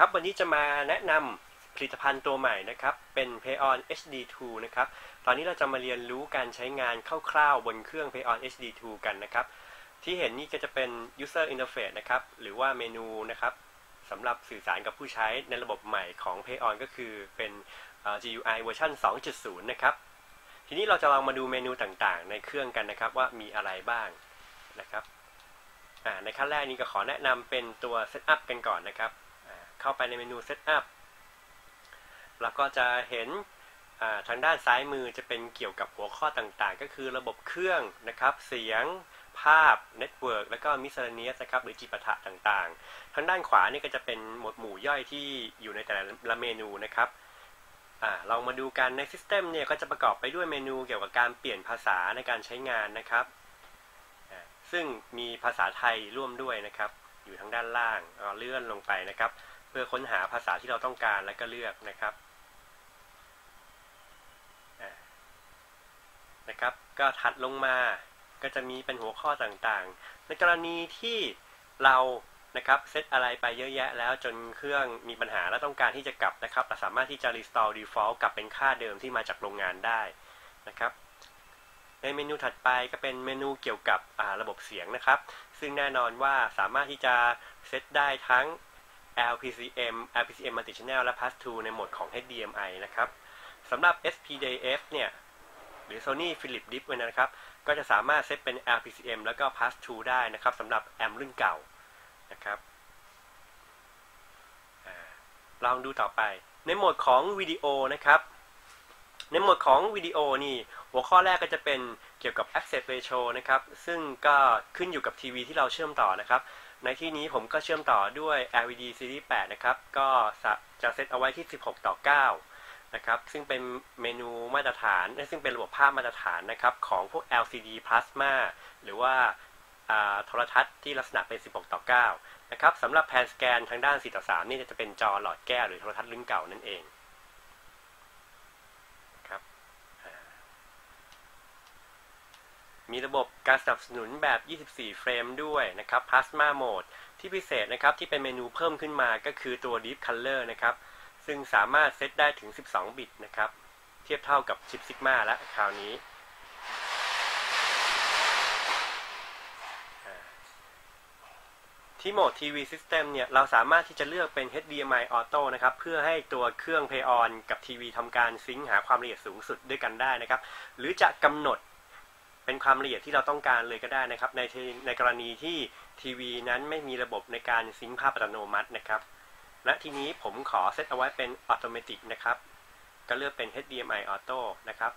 ครับวันนี้จะมาแนะนำผลิตภัณฑ์ตัวใหม่นะครับ เป็น Payon HD2 นะครับ ตอนนี้เราจะมาเรียนรู้การใช้งานคร่าวๆบนเครื่อง Payon HD2 กันนะครับ ที่เห็นนี่ก็จะเป็น user interface นะครับ หรือว่าเมนูนะครับสำหรับสื่อสารกับผู้ใช้ในระบบใหม่ของ Payon ก็คือเป็น GUI เวอร์ชัน2.0 นะครับ ทีนี้เราจะลองมาดูเมนูต่างๆ ในเครื่องกันนะครับว่ามีอะไรบ้างนะครับในขั้นแรกนี้ก็ขอแนะนำเป็นตัว Setup กันก่อนนะครับ เข้าไปในเมนู Setup เราก็จะเห็นทางด้านซ้ายมือจะเป็นเกี่ยวกับหัวข้อต่างๆ ก็คือระบบเครื่องนะครับ เสียง ภาพ เน็ตเวิร์กแล้วก็มิสเซเลเนียสนะครับ หรือจิปาถะต่างๆ ทางด้านขวานี่ก็จะเป็นหมวดหมู่ย่อยที่อยู่ในแต่ละเมนูนะครับอลองมาดูกันในซิสเต็มเนี่ยก็จะประกอบไปด้วยเมนูเกี่ยวกับการเปลี่ยนภาษาในการใช้งานนะครับ ซึ่งมีภาษาไทยร่วมด้วยนะครับ อยู่ทางด้านล่างเลื่อนลงไปนะครับ เพื่อค้นหาภาษาที่เราต้องการแล้วก็เลือกนะครับนะครับ ก็ถัดลงมาก็จะมีเป็นหัวข้อต่างๆ ในกรณีที่เรานะครับเซตอะไรไปเยอะแยะแล้วจนเครื่องมีปัญหาแล้วต้องการที่จะกลับนะครับเราสามารถที่จะ restore default กลับเป็นค่าเดิมที่มาจากโรงงานได้นะครับ ในเมนูถัดไปก็เป็นเมนูเกี่ยวกับระบบเสียงนะครับ ซึ่งแน่นอนว่าสามารถที่จะเซตได้ทั้ง LPCM LPCM Multi-Channel และ Pass 2 ในโหมดของ HDMI นะครับสำหรับ SPDIF เนี่ยหรือ Sony Philip Dip นะครับ ก็จะสามารถเซตเป็น LPCM แล้วก็ Pass 2 ได้นะครับสำหรับแอมรุ่นเก่านะครับลองดูต่อไป ในโหมดของวิดีโอนะครับ ในโหมดของวิดีโอนี่ หัวข้อแรกก็จะเป็นเกี่ยวกับ Access Ratio นะครับ ซึ่งก็ขึ้นอยู่กับทีวีที่เราเชื่อมต่อนะครับ ในที่นี้ผมก็เชื่อมต่อด้วย LED Series 8 นะครับ ก็จะเซตเอาไว้ที่ 16 ต่อ 9 นะครับ ซึ่งเป็นเมนูมาตรฐาน ซึ่งเป็นระบบภาพมาตรฐานนะครับ ของพวก LCD Plasma หรือว่าโทรทัศน์ที่ลักษณะเป็น 16 ต่อ 9 นะครับสำหรับแพนสแกนทางด้าน 4 ต่อ 3 นี่จะเป็นจอหลอดแก้วหรือโทรทัศน์รุ่นเก่านั่นเอง มีระบบการสนับสนุนแบบ 24 เฟรมด้วยนะครับ Plasma Mode ที่พิเศษนะครับที่เป็นเมนูเพิ่มขึ้นมาก็คือตัว Deep Color นะครับ ซึ่งสามารถเซตได้ถึง 12 บิตนะครับ เทียบเท่ากับชิป Sigma และคราวนี้ ที่โหมด TV System เนี่ย เราสามารถที่จะเลือกเป็น HDMI Auto นะครับ เพื่อให้ตัวเครื่อง Play On กับทีวีทำการซิงค์หาความละเอียดสูงสุดด้วยกันได้นะครับ หรือจะกำหนด เป็นความละเอียดที่เราต้องการเลยก็ได้นะครับ ในในกรณีที่ทีวีนั้นไม่มีระบบในการซิงค์ภาพอัตโนมัตินะครับ และทีนี้ผมขอเซตเอาไว้เป็นอัตโนมัตินะครับ ก็เลือกเป็น HDMI Auto นะครับ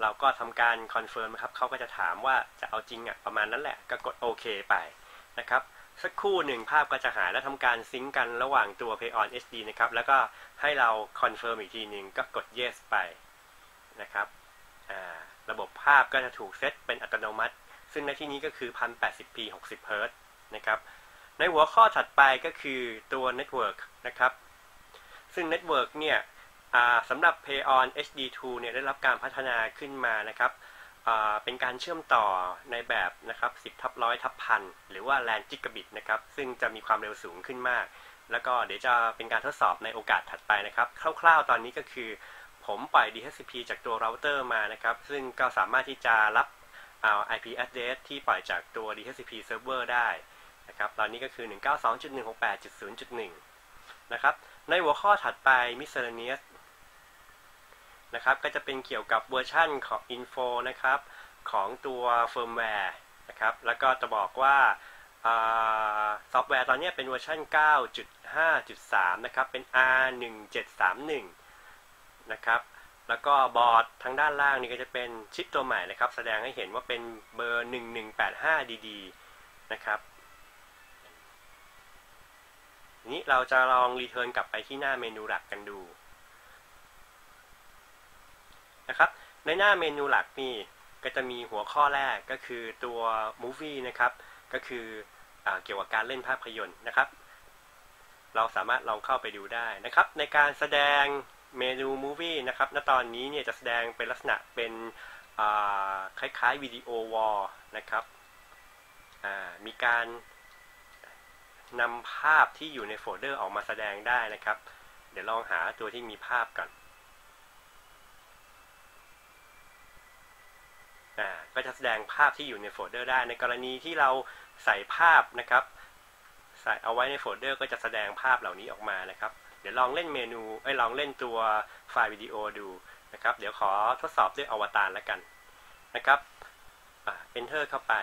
เราก็ทำการคอนเฟิร์มครับเขาก็จะถามว่าจะเอาจริงอะประมาณนั้นแหละ ก็กดโอเคไปนะครับสักครู่หนึ่งภาพก็จะหายและทำการซิงค์กันระหว่างตัว Play on HD นะครับ แล้วก็ให้เราคอนเฟิร์มอีกทีหนึ่งก็กด yes ไปนะครับ อ่า ระบบภาพก็จะถูกเซตเป็นอัตโนมัติ ซึ่งในที่นี้ก็คือ 1080p 60 Hz นะครับ ในหัวข้อถัดไปก็คือตัว Network นะครับ ซึ่ง Network เนี่ยสำหรับ Payon HD2 เนี่ยได้รับการพัฒนาขึ้นมานะครับเป็นการเชื่อมต่อในแบบนะครับ 10ทับร้อยทับพันหรือว่า LAN Gigabit นะครับ ซึ่งจะมีความเร็วสูงขึ้นมาก แล้วก็เดี๋ยวจะเป็นการทดสอบในโอกาสถัดไปนะครับ คร่าวๆ ตอนนี้ก็คือ ผมปล่อย DHCP จากตัวเราเตอร์มานะครับ ซึ่งก็สามารถที่จะรับเอา IP address ที่ปล่อยจากตัว DHCP server ได้นะครับ ตอนนี้ก็คือ 192.168.0.1 นะครับ ในหัวข้อถัดไป miscellaneous นะครับ ก็จะเป็นเกี่ยวกับเวอร์ชันของ info นะครับ ของตัว firmware นะครับ แล้วก็จะบอกว่าซอฟต์แวร์ตอนนี้เป็นเวอร์ชัน9.5.3 นะครับ เป็น R1731 นะครับ แล้วก็บอร์ดทางด้านล่างนี่ก็จะเป็นชิปตัวใหม่นะครับ แสดงให้เห็นว่าเป็นเบอร์ 1185DD นะครับนี้เราจะลองรีเทิร์นกลับไปที่หน้าเมนูหลักกันดูนะครับ ในหน้าเมนูหลักนี่ก็จะมีหัวข้อแรกก็คือตัว Movie นะครับ ก็คืออเกี่ยวกับการเล่นภาพยนตร์นะครับ เราสามารถลองเข้าไปดูได้นะครับ ในการแสดง เมนูมูวี่นะครับ ณ ตอนนี้เนี่ยจะแสดงเป็นลักษณะเป็นคล้ายๆวิดีโอวอลนะครับ มีการนำภาพที่อยู่ในโฟลเดอร์ออกมาแสดงได้นะครับ เดี๋ยวลองหาตัวที่มีภาพก่อนอก็จะแสดงภาพที่อยู่ในโฟลเดอร์ได้ ในกรณีที่เราใส่ภาพนะครับ ใส่เอาไว้ในโฟลเดอร์ก็จะแสดงภาพเหล่านี้ออกมานะครับ ดี๋ยวลองเล่นเมนูไอ้ลองเล่นตัวไฟล์วิดีโอดูนะครับ เดี๋ยวขอทดสอบด้วยอวตารแล้วกันนะครับ enter เข้าไป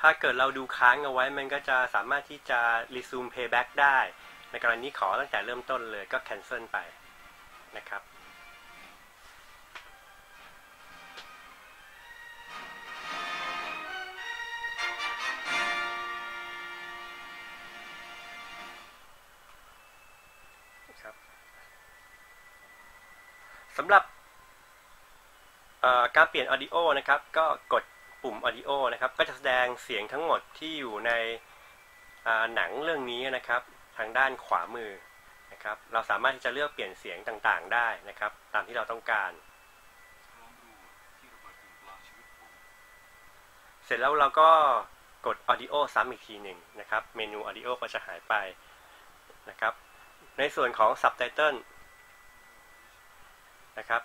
ถ้าเกิดเราดูค้างเอาไว้มันก็จะสามารถที่จะ resume playback ได้ ในกรณีขอตั้งแต่เริ่มต้นเลยก็ cancel ไปนะครับ สำหรับการเปลี่ยน audio นะครับ ก็กดปุ่ม audio นะครับ ก็จะแสดงเสียงทั้งหมดที่อยู่ในหนังเรื่องนี้นะครับ ทางด้านขวามือนะครับ เราสามารถที่จะเลือกเปลี่ยนเสียงต่างๆ ได้นะครับ ตามที่เราต้องการ เสร็จแล้วเราก็กด audio ซ้ำอีกทีหนึ่งนะครับ เมนู audio ก็จะหายไปนะครับ ในส่วนของ subtitle นะครับ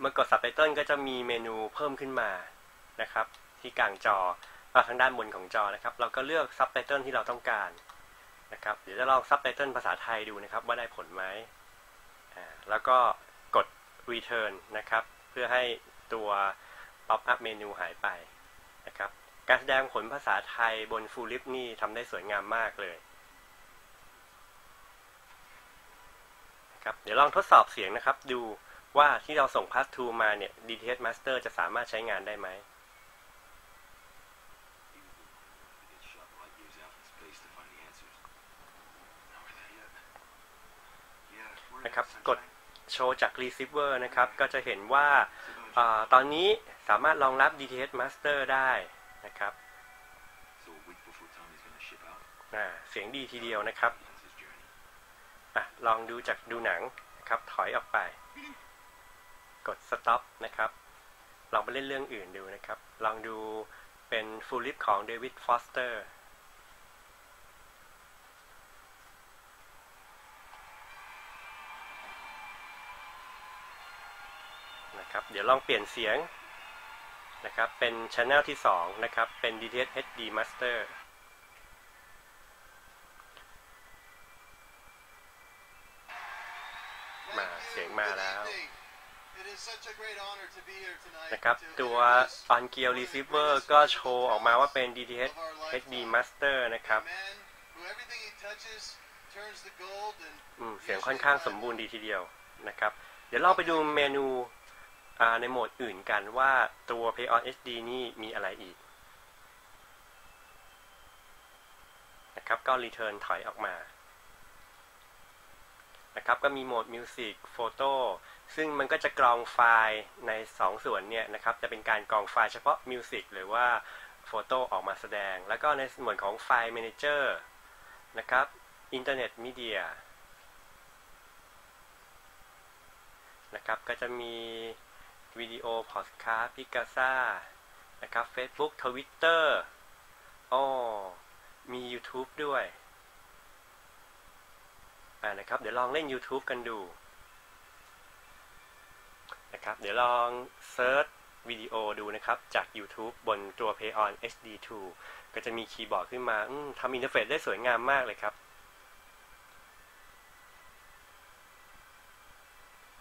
เมื่อกด subtitle ก็จะมีเมนูเพิ่มขึ้นมานะครับ ที่กลางจออทางด้านบนของจอนะครับ เราก็เลือก subtitle ที่เราต้องการนะครับ เดี๋ยวจะลอง subtitle ภาษาไทยดูนะครับ ว่าได้ผลไหมแล้วก็กด return นะครับ เพื่อให้ตัว pop up เมนูหายไปนะครับการแสดงผลภาษาไทยบน full lip นี่ทำได้สวยงามมากเลยนะครับเดี๋ยวลองทดสอบเสียงนะครับ ดู ว่าที่เราส่ง pass to มาเนี่ย DTS Master จะสามารถใช้งานได้ไหม นะครับ กดโชว์จาก receiver นะครับ ก็จะเห็นว่าอตอนนี้สามารถรองรับ DTS Master ได้นะครับเสียงดีทีเดียวนะครับอลองดูจากดูหนังนะครับ ถอยออกไป กด stop นะครับ ลองไปเล่นเรื่องอื่นดูนะครับ ลองดูเป็น full lip ของเดวิดฟอสเตอร์นะครับ เดี๋ยวลองเปลี่ยนเสียงนะครับ เป็น channel ที่ 2 นะครับ เป็น DTS HD Master มาเสียงมาแล้ว นะครับ ตัว on gear receiver ก็โชว์ออกมาว่าเป็น DTS HD Master นะครับเสียงค่อนข้างสมบูรณ์ดีทีเดียวนะครับ เดี๋ยวเราไปดูเมนูในโหมดอื่นกันว่าตัว Play on HD นี่มีอะไรอีกนะครับก็ return ถอยออกมานะครับก็มีโหมด Music Photo ซึ่งมันก็จะกรองไฟล์ใน 2 ส่วนเนี่ยนะครับ จะเป็นการกรองไฟล์เฉพาะ Music หรือว่า Photo ออกมาแสดง แล้วก็ในส่วนของไฟล์ Manager นะครับ Internet Media นะครับก็จะมีวิดีโอพอดคาสต์พิกาซ่านะครับ Facebook Twitter อ๋อมี YouTube ด้วยอ่านะครับ เดี๋ยวลองเล่น YouTube กันดู นะครับ เดี๋ยวลองเซิร์ชวิดีโอดูนะครับ จาก YouTube บนตัว PayOn HD2 ก็จะมีคีย์บอร์ดขึ้นมาทำอินเทอร์เฟซได้สวยงามมากเลยครับ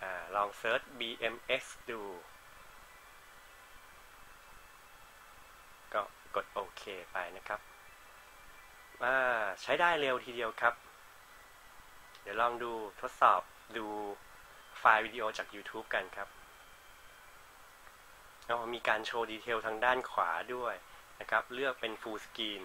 อลองเซิร์ช BMX ดู ก็กดโอเคไปนะครับใช้ได้เร็วทีเดียวครับ เดี๋ยวลองดูทดสอบดูไฟล์วิดีโอจาก YouTube กันครับ แล้วมีการโชว์ดีเทลทางด้านขวาด้วยนะครับ เลือกเป็น Full Screen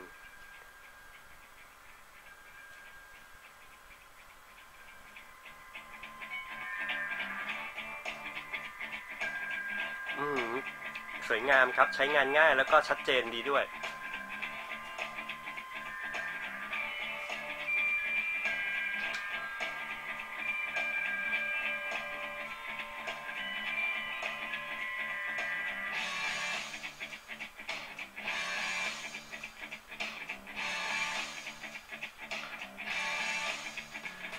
สวยงามครับ ใช้งานง่ายแล้วก็ชัดเจนดีด้วย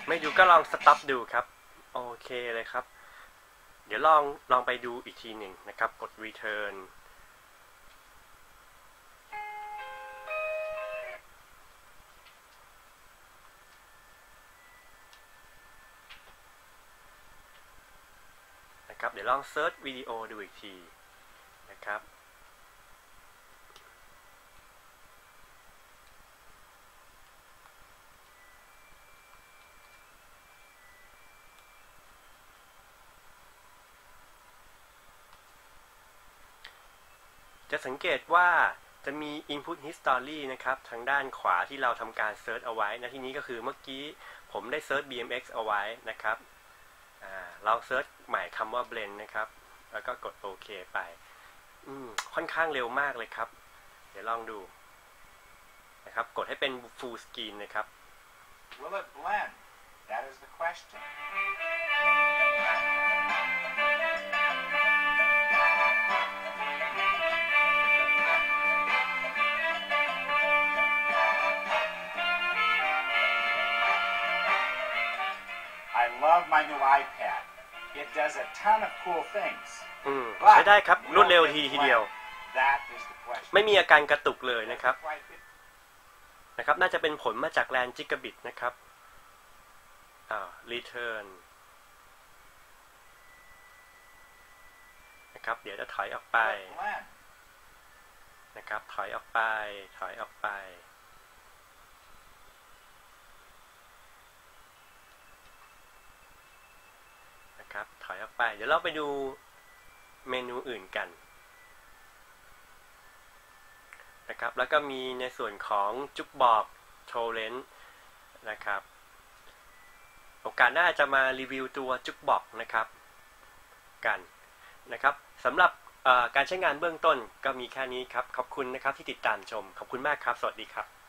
ไม่ดูก็ลองสต็อปดูครับ โอเคเลยครับ เดี๋ยวลองลองไปดูอีกทีหนึ่งนะครับ กด return นะครับเดี๋ยวลองเซิร์ชวิดีโอดูอีกทีนะครับ สังเกตว่าจะมี input history นะครับ ทางด้านขวาที่เราทำการเซิร์ชเอาไว้นะที่นี้ก็คือเมื่อกี้ผมได้เซิร์ช BMX เอาไว้นะครับเราเซิร์ชใหม่คำว่า blend นะครับ แล้วก็กดโอเคไปค่อนข้างเร็วมากเลยครับ เดี๋ยวลองดูนะครับ กดให้เป็น full screen นะครับ Will it blend? That is the question. Love my new iPad. It does a ton of cool things. อืม But ใช้ได้ครับรวด will เร็ว it ทีทีเดียว blend? That is the question. ไม่มีอาการกระตุกเลยนะครับ Quite good. นะครับ น่าจะเป็นผลมาจากแลนจิกะบิตนะครับ อ่า return นะครับ เดี๋ยวจะถอยออกไป Will it blend? นะครับ ถอยออกไป ถอยออกไป นะครับ ถอยออก ไป เดี๋ยวเราไปดูเมนูอื่นกันนะครับ แล้วก็มีในส่วนของจุกบอกโทเลนนะครับ โอกาสหน้าจะมารีวิวตัวจุกบอกนะครับกันนะครับสำหรับการใช้งานเบื้องต้นก็มีแค่นี้ครับ ขอบคุณนะครับที่ติดตามชม ขอบคุณมากครับ สวัสดีครับ